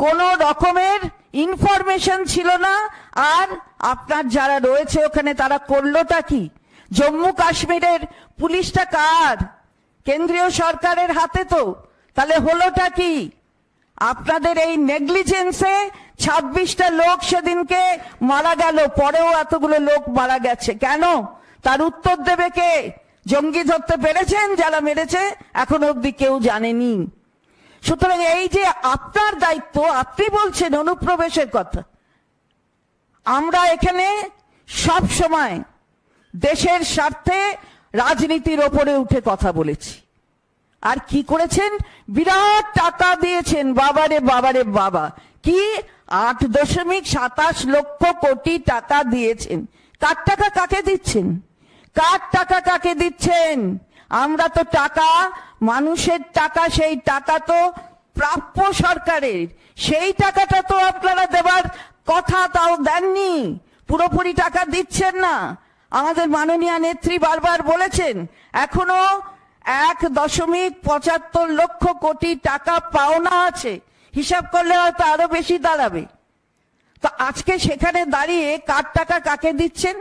কোনো রকমের ইনফরমেশন ছিল না, আর আপনার যারা রয়েছে ওখানে তারা করলোটা কি? জম্মু কাশ্মীরের পুলিশটা কার? কেন্দ্রীয় সরকারের হাতে তো। তাহলে হলোটা কি? আপনাদের এই নেগলিজেন্সে ছাব্বিশটা লোক সেদিনকে মারা গেল, পরেও এতগুলো লোক মারা গেছে। কেন? তার উত্তর দেবে কে? জঙ্গি ধরতে পেরেছেন? যারা মেরেছে, এখন অব্দি কেউ জানেনি। সুতরাং এই যে আপনার দায়িত্ব, আপনি বলছেন অনুপ্রবেশের কথা। আমরা এখানে সব সময় দেশের স্বার্থে রাজনীতির ওপরে উঠে কথা বলেছি। আর কি করেছেন? বিরাট টাকা দিয়েছেন, বাবারে বাবারে, বাবা। কি? আট দশমিক সাতাশ লক্ষ কোটি টাকা দিয়েছেন। কার টাকা কাকে দিচ্ছেন? কার টাকা কাকে দিচ্ছেন? আমরা তো টাকা মানুষের টাকা, সেই টাকা তো প্রাপ্য সরকারের। সেই টাকাটা তো আপনারা দেবার কথা তাও দেননি। পুরোপুরি টাকা দিচ্ছেন না। আমাদের মাননীয় নেত্রী বারবার বলেছেন, এখনও এক দশমিক পঁচাত্তর লক্ষ কোটি টাকা পাওনা আছে। হিসাব করলে হয়তো আরও বেশি দাঁড়াবে। তো আজকে সেখানে দাঁড়িয়ে কার টাকা কাকে দিচ্ছেন?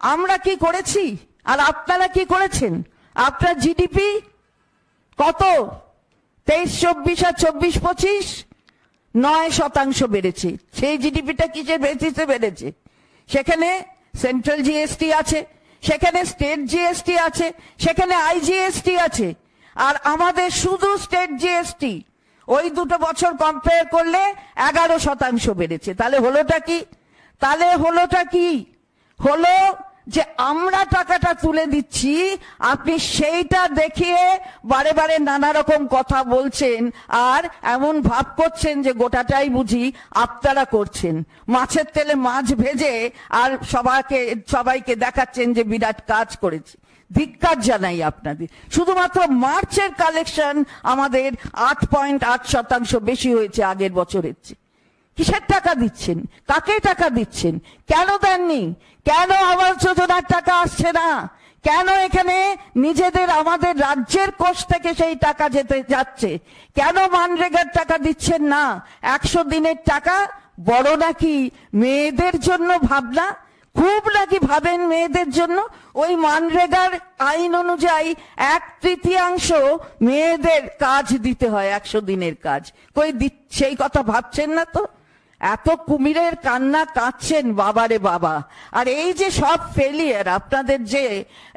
আমরা কি করেছি? আর আপনারা কি করেছেন? আপনার জিডিপি কত? তেইশ, চব্বিশ আর চব্বিশ, পঁচিশ? নয় শতাংশ বেড়েছে। সেই জিডিপিটা কিসের বেসিসে বেড়েছে? সেখানে সেন্ট্রাল জিএসটি আছে, সেখানে স্টেট জিএসটি আছে, সেখানে আইজিএসটি আছে। আর আমাদের শুধু স্টেট জিএসটি ওই দুটো বছর কম্পেয়ার করলে এগারো শতাংশ বেড়েছে। তাহলে হলোটা কি? তাহলে হলোটা কি? হলো যে আমরা টাকাটা তুলে দিচ্ছি, আপনি সেইটা দেখিয়ে বারে বারে নানা রকম কথা বলছেন আর এমন ভাব করছেন যে গোটাটাই বুঝি আপনারা করছেন। মাছের তেলে মাছ ভেজে আর সবাইকে সবাইকে দেখাচ্ছেন যে বিরাট কাজ করেছি। ধিক্কার জানাই আপনাদের। শুধুমাত্র মার্চের কালেকশন আমাদের আট পয়েন্ট আট শতাংশ বেশি হয়েছে আগের বছরের চেয়ে। কিসের টাকা দিচ্ছেন? কাকে টাকা দিচ্ছেন? কেন দেননি? কেন আবাস যোজনার টাকা আসছে না? কেন এখানে নিজেদের, আমাদের রাজ্যের কোষ থেকে সেই টাকা যেতে যাচ্ছে? কেন মানরেগার টাকা দিচ্ছেন না? একশো দিনের টাকা? বড় নাকি মেয়েদের জন্য ভাবনা? খুব নাকি ভাবেন মেয়েদের জন্য? ওই মানরেগার আইন অনুযায়ী এক তৃতীয়াংশ মেয়েদের কাজ দিতে হয়, একশো দিনের কাজ। কই দি- সেই কথা ভাবছেন না তো? এত কুমিরের কান্না কাঁদছেন বাবারে বাবা। আর এই যে সব ফেলিয়ার আপনাদের যে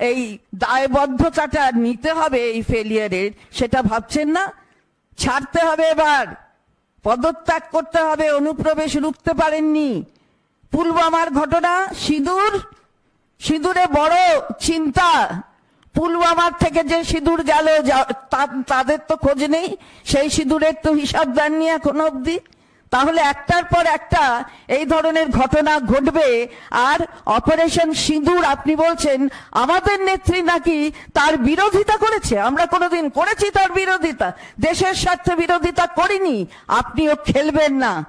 এই দায়বদ্ধতাটা নিতে হবে এই ফেলিয়ারের সেটা ভাবছেন না? ছাড়তে হবে এবার। পদত্যাগ করতে হবে, অনুপ্রবেশ রুখতে পারেননি। পুলওয়ামার ঘটনা সিঁদুর, সিঁদুরে বড় চিন্তা। পুলওয়ামার থেকে যে সিঁদুর গেল তাদের তো খোঁজ নেই। সেই সিঁদুরের তো হিসাব দেননি এখন অবধি। তাহলে একটার পর একটা এই ধরনের ঘটনা ঘটবে। আর অপারেশন সিঁদুর আপনি বলছেন, আমাদের নেত্রী নাকি তার বিরোধিতা করেছে? আমরা কোনোদিন করেছি তার বিরোধিতা। দেশের স্বার্থে বিরোধিতা করিনি। আপনিও খেলবেন না।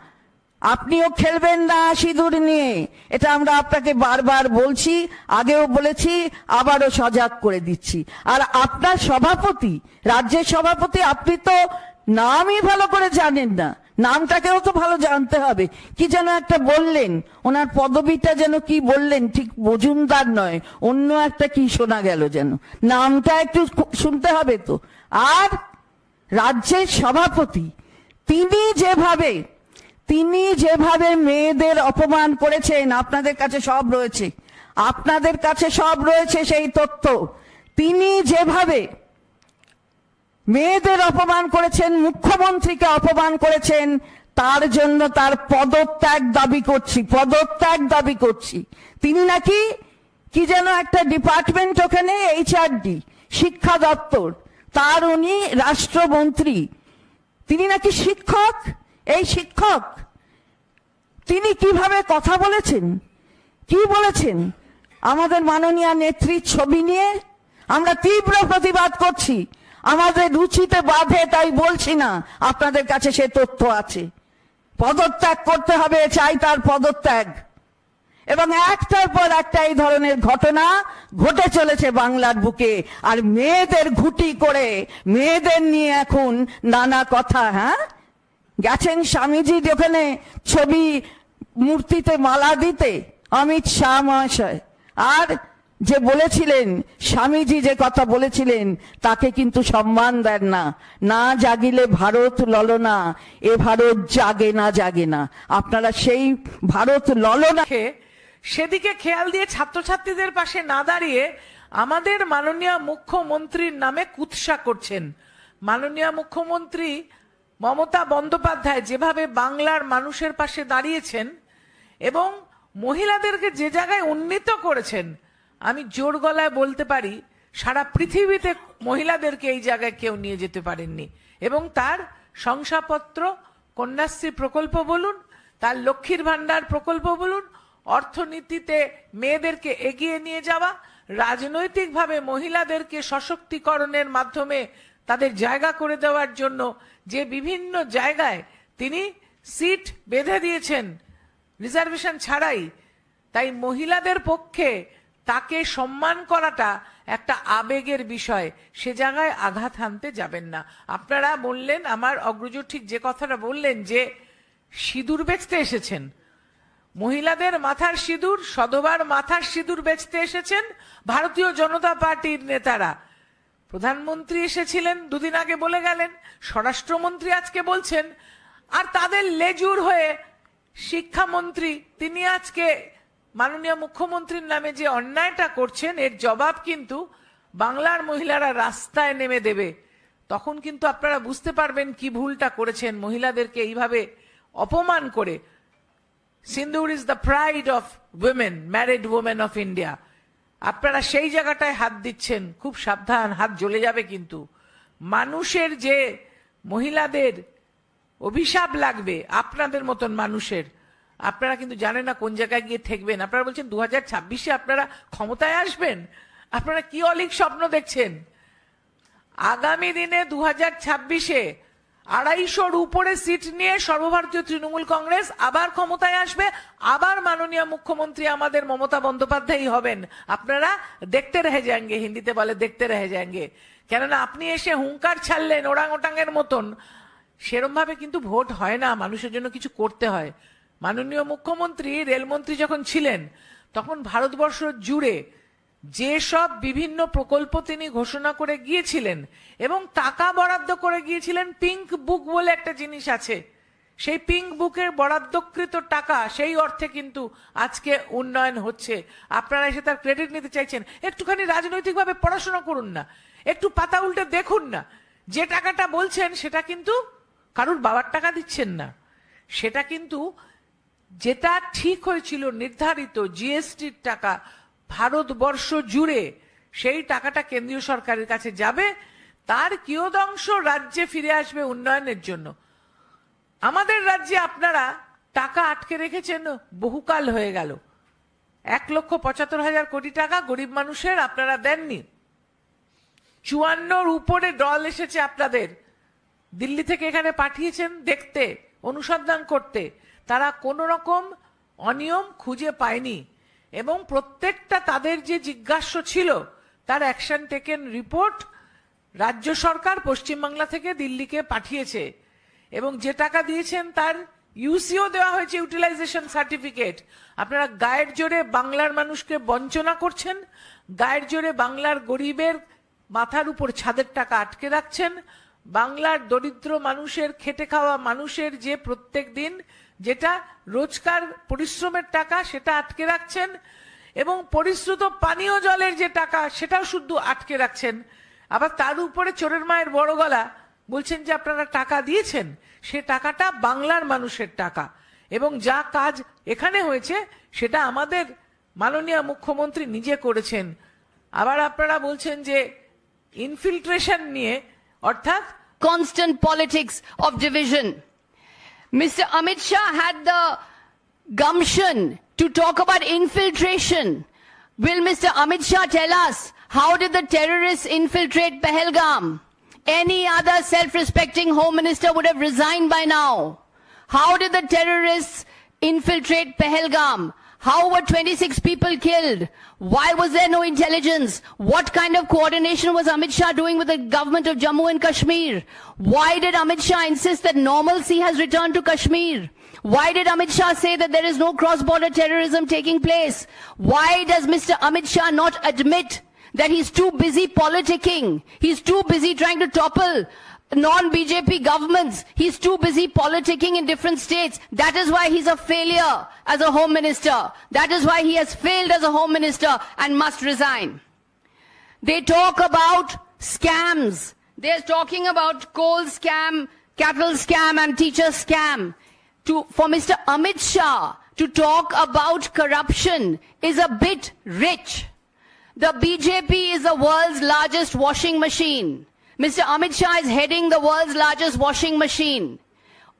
আপনিও খেলবেন না সিঁদুর নিয়ে। এটা আমরা আপনাকে বারবার বলছি, আগেও বলেছি, আবারও সজাগ করে দিচ্ছি। আর আপনার সভাপতি, রাজ্যের সভাপতি, আপনি তো নামই ভালো করে জানেন না। নামটাকেও তো ভালো জানতে হবে। কি যেন একটা বললেন, ওনার পদবিটা যেন কি বললেন, ঠিক মজুমদার নয়, অন্য একটা কি শোনা গেল যেন। নামটা একটু শুনতে হবে তো। আর রাজ্যের সভাপতি, তিনি যেভাবে তিনি যেভাবে মেয়েদের অপমান করেছেন, আপনাদের কাছে সব রয়েছে। আপনাদের কাছে সব রয়েছে সেই তথ্য। তিনি যেভাবে মেয়েদের অপমান করেছেন, মুখ্যমন্ত্রীকে অপমান করেছেন, তার জন্য তার পদত্যাগ দাবি করছি, পদত্যাগ দাবি করছি। তিনি নাকি কি যেন একটা ডিপার্টমেন্ট ওখানে এইচআরডি শিক্ষা দপ্তর, তার উনি রাষ্ট্রমন্ত্রী। তিনি নাকি শিক্ষক? এই শিক্ষক, তিনি কীভাবে কথা বলেছেন? কি বলেছেন? আমাদের মাননীয় নেত্রীর ছবি নিয়ে আমরা তীব্র প্রতিবাদ করছি। আমাদের রুচিতে বাধে, তাই বলছি না। আপনাদের কাছে সে তথ্য আছে। পদত্যাগ করতে হবে, চাই তার পদত্যাগ। এবং একটার পর একটা এই ধরনের ঘটনা ঘটে চলেছে বাংলার বুকে। আর মেয়েদের ঘুটি করে মেয়েদের নিয়ে এখন নানা কথা হ্যাঁ? গেছেন স্বামীজি যেখানে ছবি মূর্তিতে মালা দিতে, অমিত শাহ মহাশয়। আর যে বলেছিলেন, স্বামীজি যে কথা বলেছিলেন, তাকে কিন্তু সম্মান দেন না। না জাগিলে ভারত ললনা এ ভারত জাগে না জাগে না। আপনারা সেই ভারত ললনা সেদিকে খেয়াল দিয়ে ছাত্রছাত্রীদের পাশে না দাঁড়িয়ে আমাদের মাননীয় মুখ্যমন্ত্রীর নামে কুৎসা করছেন। মাননীয় মুখ্যমন্ত্রী মমতা বন্দ্যোপাধ্যায় যেভাবে বাংলার মানুষের পাশে দাঁড়িয়েছেন এবং মহিলাদেরকে যে জায়গায় উন্নীত করেছেন আমি জোর গলায় বলতে পারি, সারা পৃথিবীতে মহিলাদেরকে এই জায়গায় কেউ নিয়ে যেতে পারেননি। এবং তার শংসাপত্র, কন্যাশ্রী প্রকল্প বলুন, তার লক্ষ্মীর ভান্ডার প্রকল্প বলুন, অর্থনীতিতে মেয়েদেরকে এগিয়ে নিয়ে যাওয়া, রাজনৈতিকভাবে মহিলাদেরকে সশক্তিকরণের মাধ্যমে তাদের জায়গা করে দেওয়ার জন্য যে বিভিন্ন জায়গায় তিনি সিট বেঁধে দিয়েছেন, রিজার্ভেশন ছাড়াই, তাই মহিলাদের পক্ষে তাকে সম্মান করাটা একটা আবেগের বিষয়। সে জায়গায় আঘাত হানতে যাবেন না। আপনারা বললেন, আমার অগ্রজ ঠিক যে কথাটা বললেন যে, সিঁদুর বেচতে এসেছেন। মহিলাদের মাথার সিঁদুর সধবার মাথার সিঁদুর বেচতে এসেছেন ভারতীয় জনতা পার্টির নেতারা। প্রধানমন্ত্রী এসেছিলেন, দুদিন আগে বলে গেলেন, স্বরাষ্ট্রমন্ত্রী আজকে বলছেন, আর তাদের লেজুর হয়ে শিক্ষামন্ত্রী, তিনি আজকে মাননীয় মুখ্যমন্ত্রীর নামে যে অন্যায়টা করছেন, এর জবাব কিন্তু বাংলার মহিলারা রাস্তায় নেমে দেবে। তখন কিন্তু আপনারা বুঝতে পারবেন কি ভুলটা করেছেন। মহিলাদেরকে এইভাবে অপমান করে। Sindoor is the pride of women, married women of India. আপনারা সেই জায়গাটায় হাত দিচ্ছেন, খুব সাবধান, হাত জ্বলে যাবে কিন্তু। মানুষের যে মহিলাদের অভিশাপ লাগবে, আপনাদের মতন মানুষের আপনারা কিন্তু জানেন না কোন জায়গায় গিয়ে ঠেকবেন আপনারা বলছেন দু হাজার ছাব্বিশে আপনারা ক্ষমতায় আসবেন? আপনারা কি অলিক স্বপ্ন দেখছেন? আগামী দিনে দু হাজার ছাব্বিশে আড়াইশোর উপরে সিট নিয়ে সর্বভারতীয় তৃণমূল কংগ্রেস আবার ক্ষমতায় আসবে, আবার মাননীয় মুখ্যমন্ত্রী আমাদের মমতা বন্দ্যোপাধ্যায় হবেন। আপনারা দেখতে রেহে যাঙ্গে হিন্দিতে বলে দেখতে রেহে যাঙ্গে কেননা আপনি এসে হুঙ্কার ছাড়লেন ওরাং ওটাঙের মতন। সেরম ভাবে কিন্তু ভোট হয় না, মানুষের জন্য কিছু করতে হয়। মাননীয় মুখ্যমন্ত্রী, রেলমন্ত্রী যখন ছিলেন, তখন ভারতবর্ষ জুড়ে যেসব বিভিন্ন প্রকল্প তিনি ঘোষণা করে গিয়েছিলেন এবং টাকা বরাদ্দ করে গিয়েছিলেন পিঙ্ক বুক বলে একটা জিনিস আছে। সেই পিঙ্ক বুকের বরাদ্দকৃত টাকা সেই অর্থে কিন্তু আজকে উন্নয়ন হচ্ছে। আপনারা এসে তার ক্রেডিট নিতে চাইছেন। একটুখানি রাজনৈতিকভাবে পড়াশোনা করুন না। একটু পাতা উল্টে দেখুন না। যে টাকাটা বলছেন, সেটা কিন্তু কারুর বাবার টাকা দিচ্ছেন না। সেটা কিন্তু যেটা ঠিক হয়েছিল নির্ধারিত জিএসটির টাকা ভারতবর্ষ জুড়ে, সেই টাকাটা কেন্দ্রীয় সরকারের কাছে যাবে, তার কিয়দংশ রাজ্যে ফিরে আসবে উন্নয়নের জন্য। আমাদের রাজ্যে আপনারা টাকা আটকে রেখেছেন, বহুকাল হয়ে গেল। এক লক্ষ পঁচাত্তর হাজার কোটি টাকা গরিব মানুষের আপনারা দেননি। চুয়ান্নর উপরে দল এসেছে আপনাদের। দিল্লি থেকে এখানে পাঠিয়েছেন দেখতে, অনুসন্ধান করতে। তারা কোনো রকম অনিয়ম খুঁজে পায়নি। এবং প্রত্যেকটা তাদের যে জিজ্ঞাস্য ছিল, তার অ্যাকশন টেকেন রিপোর্ট রাজ্য সরকার পশ্চিমবাংলা থেকে দিল্লিকে পাঠিয়েছে। এবং যে টাকা দিয়েছেন, তার ইউসিও দেওয়া হয়েছে ইউটিলাইজেশন সার্টিফিকেট আপনারা গায়ের জোরে বাংলার মানুষকে বঞ্চনা করছেন, গায়ের জোরে বাংলার গরিবের মাথার উপর ছাদের টাকা আটকে রাখছেন, বাংলার দরিদ্র মানুষের, খেটে খাওয়া মানুষের যে প্রত্যেক দিন যেটা রোজকার পরিশ্রমের টাকা, সেটা আটকে রাখছেন, এবং পরিশ্রুত পানীয় জলের যে টাকা, সেটাও শুধু আটকে রাখছেন। আবার তার উপরে চোরের মায়ের বড় গলা বলছেন যে, আপনারা টাকা দিয়েছেন, সে টাকাটা বাংলার মানুষের টাকা। এবং যা কাজ এখানে হয়েছে, সেটা আমাদের মাননীয় মুখ্যমন্ত্রী নিজে করেছেন। আবার আপনারা বলছেন যে, ইনফিল্ট্রেশন নিয়ে, অর্থাৎ constant politics of division. Mr. Amit Shah had the gumption to talk about infiltration. Will Mr. Amit Shah tell us how did the terrorists infiltrate Pahalgam? Any other self-respecting home minister would have resigned by now. How did the terrorists infiltrate Pahalgam? How were 26 people killed? Why was there no intelligence? What kind of coordination was Amit Shah doing with the government of Jammu and Kashmir? Why did Amit Shah insist that normalcy has returned to Kashmir? Why did Amit Shah say that there is no cross-border terrorism taking place? Why does Mr. Amit Shah not admit that he's too busy politicking? He's too busy trying to topple non-BJP governments. He's too busy politicking in different states. That is why he's a failure as a home minister. That is why he has failed as a home minister and must resign. They talk about scams. They're talking about coal scam, cattle scam, and teacher scam. To, for Mr. Amit Shah to talk about corruption is a bit rich. The BJP is the world's largest washing machine. Mr. Amit Shah is heading the world's largest washing machine.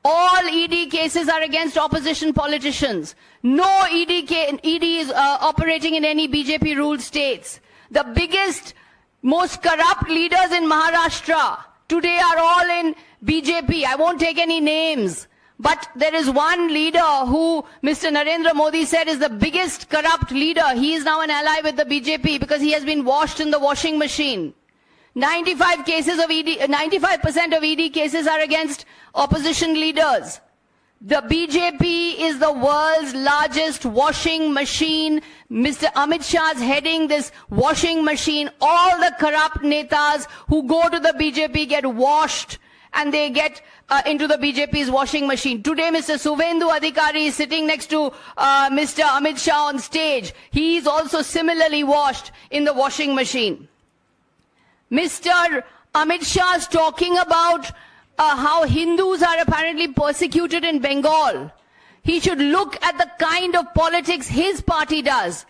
All ED cases are against opposition politicians. No ED, ED is uh, operating in any BJP ruled states. The biggest, most corrupt leaders in Maharashtra today are all in BJP. I won't take any names. But there is one leader who Mr. Narendra Modi said is the biggest corrupt leader. He is now an ally with the BJP because he has been washed in the washing machine. 95 cases of ED, 95% of ED cases are against opposition leaders. The BJP is the world's largest washing machine. Mr. Amit Shah is heading this washing machine. All the corrupt netas who go to the BJP get washed and they get uh, into the BJP's washing machine. Today, Mr. Suvendu Adhikari is sitting next to uh, Mr. Amit Shah on stage. He is also similarly washed in the washing machine. Mr. Amit Shah is talking about uh, how Hindus are apparently persecuted in Bengal. He should look at the kind of politics his party does.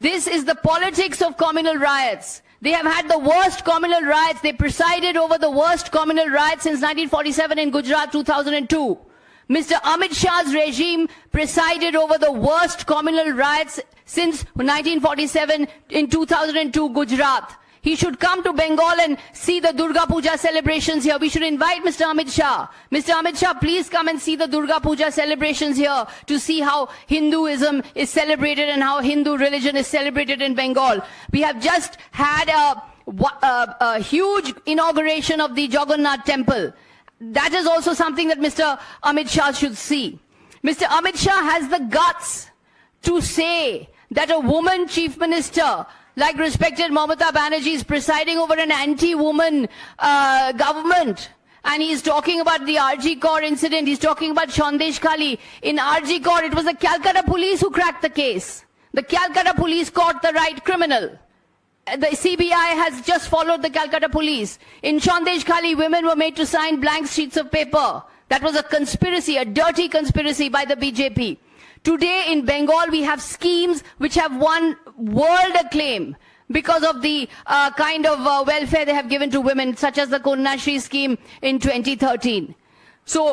This is the politics of communal riots. They have had the worst communal riots. They presided over the worst communal riots since 1947 in Gujarat 2002. Mr. Amit Shah's regime presided over the worst communal riots since 1947 in 2002 Gujarat. He should come to Bengal and see the Durga Puja celebrations here. We should invite Mr. Amit Shah. Mr. Amit Shah, please come and see the Durga Puja celebrations here to see how Hinduism is celebrated and how Hindu religion is celebrated in Bengal. We have just had a, a, a huge inauguration of the Jagannath temple. That is also something that Mr. Amit Shah should see. Mr. Amit Shah has the guts to say that a woman chief minister like respected Mamata Banerjee is presiding over an anti-woman uh, government. And he's talking about the RG Kaur incident. He's talking about Shandesh Khali. In RG Kaur, it was the Calcutta police who cracked the case. The Calcutta police caught the right criminal. The CBI has just followed the Calcutta police. In Shandesh Khali, women were made to sign blank sheets of paper. That was a conspiracy, a dirty conspiracy by the BJP. Today in Bengal, we have schemes which have won world acclaim because of the uh, kind of uh, welfare they have given to women, such as the Konyashri scheme in 2013. So